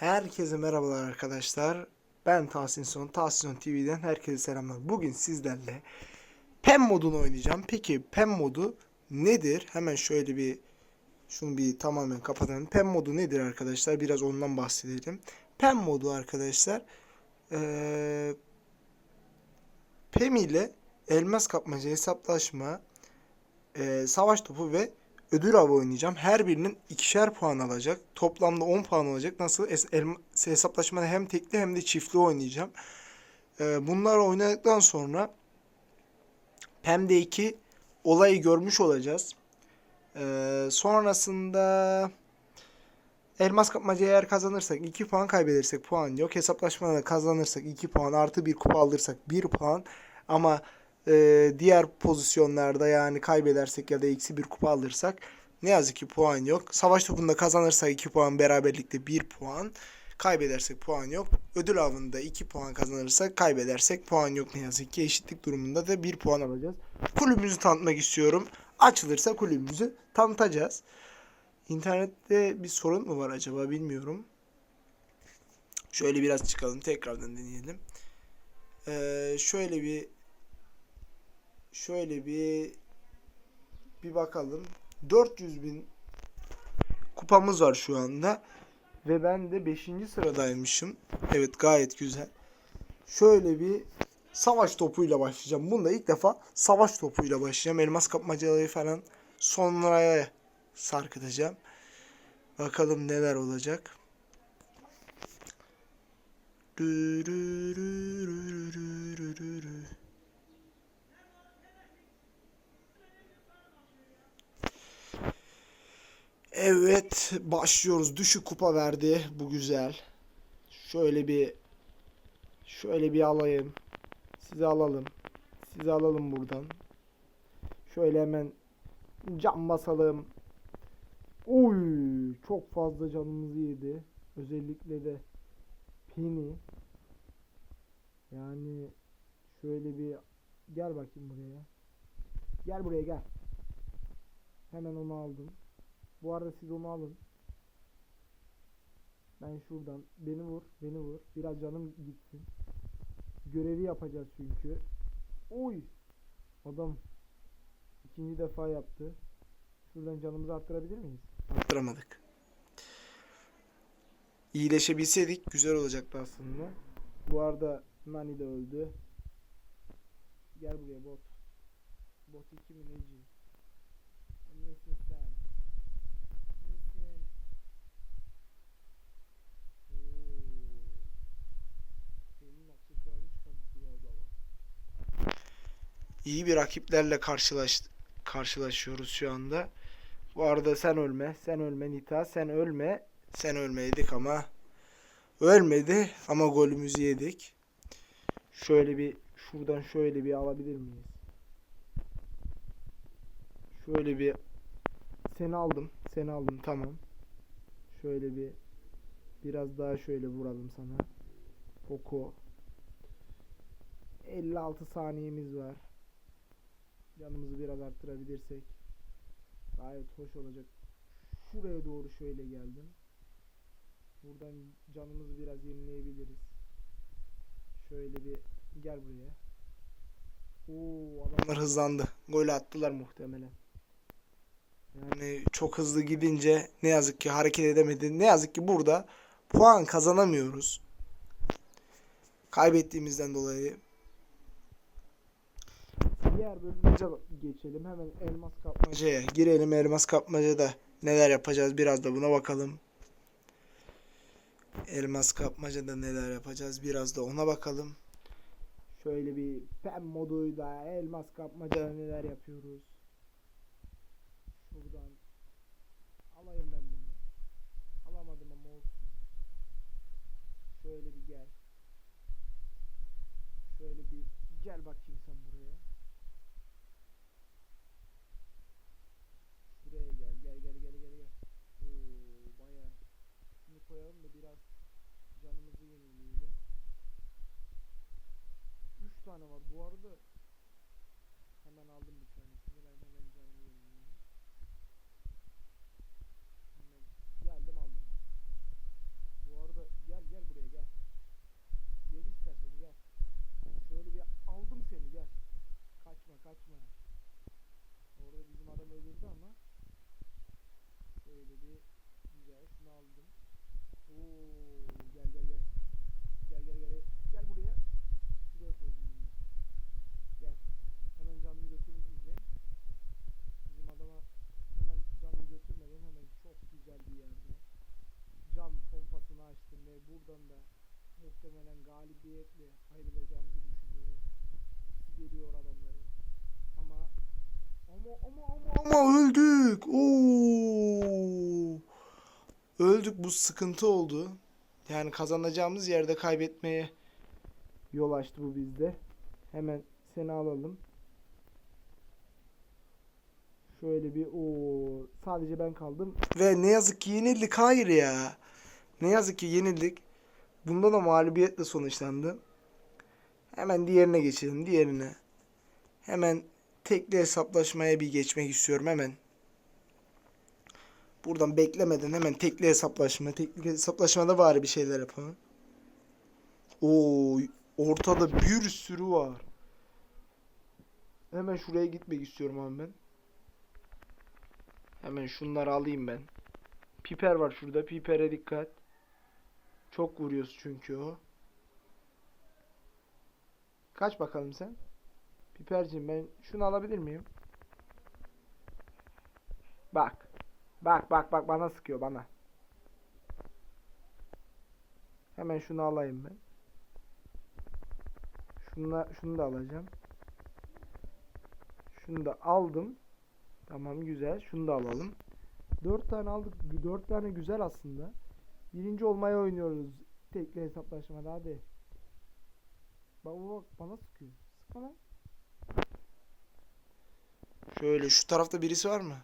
Herkese merhabalar arkadaşlar. Ben Tahsin Son. Tahsin TV'den herkese selamlar. Bugün sizlerle PEM modunu oynayacağım. Peki PEM modu nedir? Hemen şöyle bir şunu bir tamamen kapatalım. PEM modu nedir arkadaşlar? Biraz ondan bahsedelim. PEM modu arkadaşlar eee PEM ile elmas kapmaca hesaplaşma eee, savaş topu ve ödül avı oynayacağım. Her birinin ikişer puan alacak. Toplamda 10 puan olacak. Nasıl? Hesaplaşmada hem tekli hem de çiftli oynayacağım. Ee, bunları oynadıktan sonra Pem'de 2 olayı görmüş olacağız. Ee, sonrasında elmas kapmaca eğer kazanırsak 2 puan kaybedersek puan yok. Hesaplaşmada kazanırsak 2 puan artı 1 kupa alırsak 1 puan. Ama e, diğer pozisyonlarda yani kaybedersek ya da eksi bir kupa alırsak ne yazık ki puan yok. Savaş topunda kazanırsak 2 puan beraberlikte 1 puan. Kaybedersek puan yok. Ödül avında 2 puan kazanırsak kaybedersek puan yok ne yazık ki. Eşitlik durumunda da 1 puan alacağız. Kulübümüzü tanıtmak istiyorum. Açılırsa kulübümüzü tanıtacağız. İnternette bir sorun mu var acaba bilmiyorum. Şöyle biraz çıkalım tekrardan deneyelim. Ee, şöyle bir şöyle bir bir bakalım. 400 bin kupamız var şu anda. Ve ben de 5. sıradaymışım. Evet gayet güzel. Şöyle bir savaş topuyla başlayacağım. Bunda ilk defa savaş topuyla başlayacağım. Elmas kapmacaları falan sonraya sarkıtacağım. Bakalım neler olacak. Dürürürürürürürü. Evet başlıyoruz. Düşük kupa verdi. Bu güzel. Şöyle bir şöyle bir alayım. Sizi alalım. Sizi alalım buradan. Şöyle hemen cam basalım. Oy çok fazla canımızı yedi. Özellikle de Penny. Yani şöyle bir gel bakayım buraya. Gel buraya gel. Hemen onu aldım. Bu arada siz onu alın. Ben şuradan beni vur, beni vur. Biraz canım gitsin. Görevi yapacağız çünkü. Oy! Adam ikinci defa yaptı. Şuradan canımızı arttırabilir miyiz? Arttıramadık. İyileşebilseydik güzel olacaktı aslında. Bu arada Nani de öldü. Gel buraya bot. Bot 2 mi neci? Nesin sen? Nesin? Oo. Senin aksesuarını çıkarmıştı galiba bak. İyi bir rakiplerle karşılaş karşılaşıyoruz şu anda. Bu arada sen ölme, sen ölme Nita, sen ölme. Sen ölmeydik ama ölmedi ama golümüzü yedik. Şöyle bir şuradan şöyle bir alabilir miyiz? Şöyle bir seni aldım. Seni aldım tamam. Şöyle bir biraz daha şöyle vuralım sana. Poco. 56 saniyemiz var. Canımızı biraz arttırabilirsek gayet hoş olacak. Şuraya doğru şöyle geldim. Buradan canımızı biraz yenileyebiliriz. Şöyle bir gel buraya. Oo adamlar hızlandı. Gol attılar muhtemelen. Yani çok hızlı gidince ne yazık ki hareket edemedi. Ne yazık ki burada puan kazanamıyoruz. Kaybettiğimizden dolayı. Diğer bölümümüze geçelim. Hemen elmas kapmacaya girelim. Elmas kapmacada neler yapacağız biraz da buna bakalım. Elmas kapmacada neler yapacağız biraz da ona bakalım. Şöyle bir pem moduyla elmas kapmacada neler yapıyoruz. Şuradan alayım ben bunu. Alamadım ama olsun. Şöyle bir gel. Şöyle bir gel bakayım sen buraya. Şuraya gel gel gel gel gel gel. Oo bayağı. Şunu koyalım da biraz canımızı yenileyelim. 3 tane var bu arada. Hemen aldım bir tanesini. Ben hemen canımı yenileyim. Hemen geldim aldım. Bu arada yaptım ve buradan da galibiyetle ayrılacağımızı düşünüyorum. Geliyor adamların. Ama ama ama ama ama öldük. Oo. Öldük bu sıkıntı oldu. Yani kazanacağımız yerde kaybetmeye yol açtı bu bizde. Hemen seni alalım. Şöyle bir o sadece ben kaldım. Ve ne yazık ki yenildik. Hayır ya. Ne yazık ki yenildik. Bunda da mağlubiyetle sonuçlandı. Hemen diğerine geçelim. Diğerine. Hemen tekli hesaplaşmaya bir geçmek istiyorum hemen. Buradan beklemeden hemen tekli hesaplaşma. Tekli hesaplaşmada bari bir şeyler yapalım. Oo, ortada bir sürü var. Hemen şuraya gitmek istiyorum abi ben. Hemen şunları alayım ben. Piper var şurada. Piper'e dikkat. Çok vuruyoruz çünkü o. Kaç bakalım sen? Piper'cim ben şunu alabilir miyim? Bak. Bak bak bak bana sıkıyor bana. Hemen şunu alayım ben. Şunu, şunu da alacağım. Şunu da aldım. Tamam güzel. Şunu da alalım. 4 tane aldık. 4 tane güzel aslında. Birinci olmaya oynuyoruz. Tekli hesaplaşmada hadi. Bak bak bana sıkıyor. Sıkma lan. Şöyle şu tarafta birisi var mı?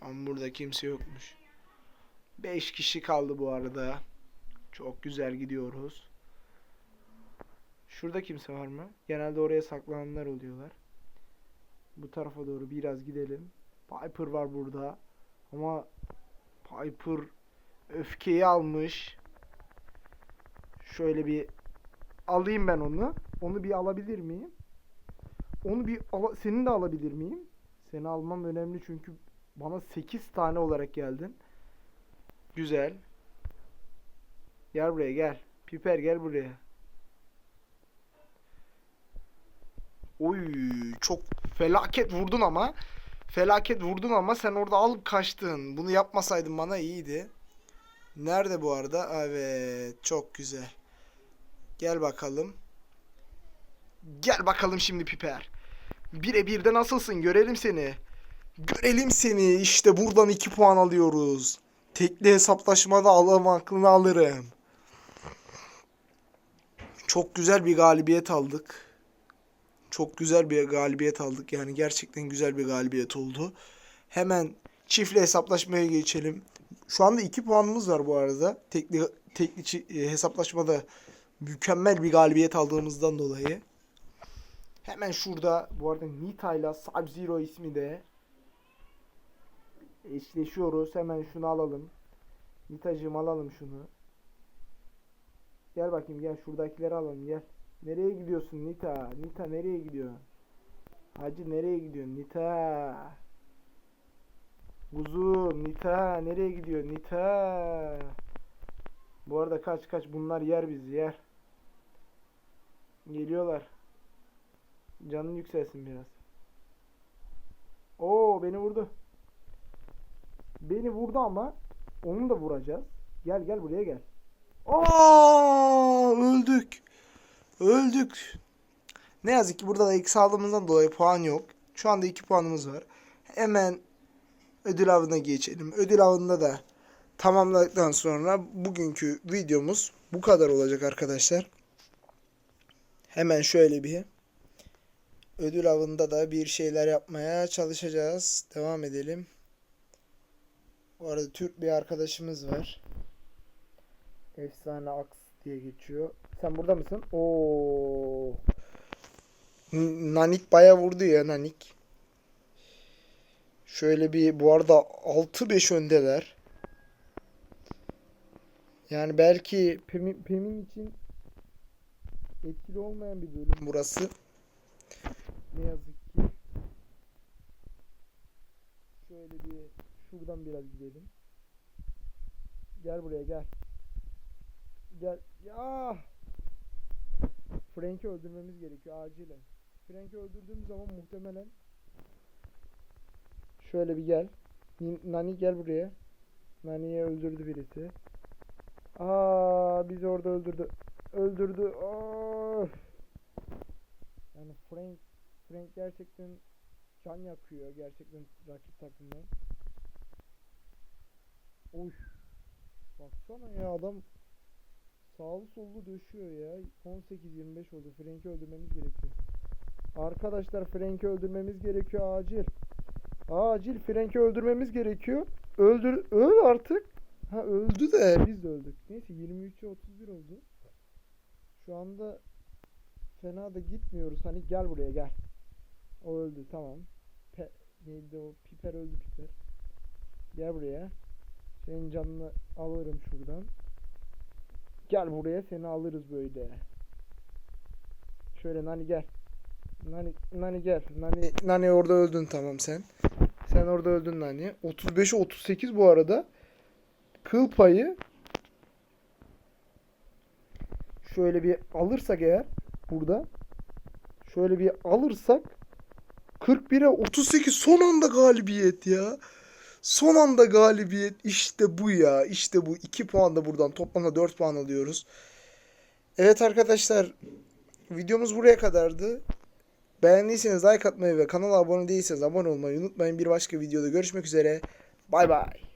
Ama burada kimse yokmuş. 5 kişi kaldı bu arada. Çok güzel gidiyoruz. Şurada kimse var mı? Genelde oraya saklananlar oluyorlar. Bu tarafa doğru biraz gidelim. Piper var burada. Ama Piper öfkeyi almış. Şöyle bir alayım ben onu. Onu bir alabilir miyim? Onu bir ala- senin de alabilir miyim? Seni almam önemli çünkü bana 8 tane olarak geldin. Güzel. Gel buraya gel. Piper gel buraya. Oy çok felaket vurdun ama. Felaket vurdun ama sen orada alıp kaçtın. Bunu yapmasaydın bana iyiydi. Nerede bu arada? Evet çok güzel. Gel bakalım. Gel bakalım şimdi Piper. Bire de nasılsın? Görelim seni. Görelim seni. İşte buradan 2 puan alıyoruz. Tekli hesaplaşmada alım aklını alırım. Çok güzel bir galibiyet aldık. Çok güzel bir galibiyet aldık. Yani gerçekten güzel bir galibiyet oldu. Hemen çiftli hesaplaşmaya geçelim. Şu anda 2 puanımız var bu arada. Tekli, tekli e, hesaplaşmada mükemmel bir galibiyet aldığımızdan dolayı. Hemen şurada bu arada Nita ile Sub-Zero ismi de eşleşiyoruz. Hemen şunu alalım. Nitacığım alalım şunu. Gel bakayım gel şuradakileri alalım gel. Nereye gidiyorsun Nita? Nita nereye gidiyor? Hacı nereye gidiyorsun Nita? Kuzum Nita nereye gidiyor Nita? Bu arada kaç kaç bunlar yer bizi yer. Geliyorlar. Canın yükselsin biraz. Oo beni vurdu. Beni vurdu ama onu da vuracağız. Gel gel buraya gel. Aa öldük. Öldük. Ne yazık ki burada da ilk sağlığımızdan dolayı puan yok. Şu anda 2 puanımız var. Hemen ödül avına geçelim. Ödül avında da tamamladıktan sonra bugünkü videomuz bu kadar olacak arkadaşlar. Hemen şöyle bir ödül avında da bir şeyler yapmaya çalışacağız. Devam edelim. Bu arada Türk bir arkadaşımız var. Efsane Aks diye geçiyor. Sen burada mısın? Oo. Nanik baya vurdu ya Nanik. Şöyle bir bu arada 6-5 öndeler. Yani belki Pem'in Pem'in için etkili olmayan bir bölüm burası. Ne yazık ki. Şöyle bir şuradan biraz gidelim. Gel buraya gel. Gel. Ya. Frank'i öldürmemiz gerekiyor acilen. Frank'i öldürdüğümüz zaman muhtemelen şöyle bir gel. Nani gel buraya. Nani'yi öldürdü birisi. Aa bizi orada öldürdü. Öldürdü. Of. Yani Frank Frank gerçekten can yakıyor gerçekten rakip takımdan. Oy. Baksana ya adam sağlı sollu döşüyor ya. 18-25 oldu. Frank'i öldürmemiz gerekiyor. Arkadaşlar Frank'i öldürmemiz gerekiyor acil. Acil Frank'i öldürmemiz gerekiyor. Öldür öl artık. Ha öldü de biz de öldük. Neyse 23'e 31 oldu. Şu anda fena da gitmiyoruz. Hani gel buraya gel. O öldü tamam. Pe neydi o? Piper öldü Piper. Gel buraya. Senin canını alırım şuradan. Gel buraya seni alırız böyle. Şöyle Nani gel. Nani, Nani gel. Nani, Nani orada öldün tamam sen. Sen orada öldün Nani. 35'e 38 bu arada. Kıl payı. Şöyle bir alırsak eğer burada. Şöyle bir alırsak 41'e 38 son anda galibiyet ya. Son anda galibiyet işte bu ya. İşte bu. 2 puan da buradan. Toplamda 4 puan alıyoruz. Evet arkadaşlar. Videomuz buraya kadardı. Beğendiyseniz like atmayı ve kanala abone değilseniz abone olmayı unutmayın. Bir başka videoda görüşmek üzere. Bay bay.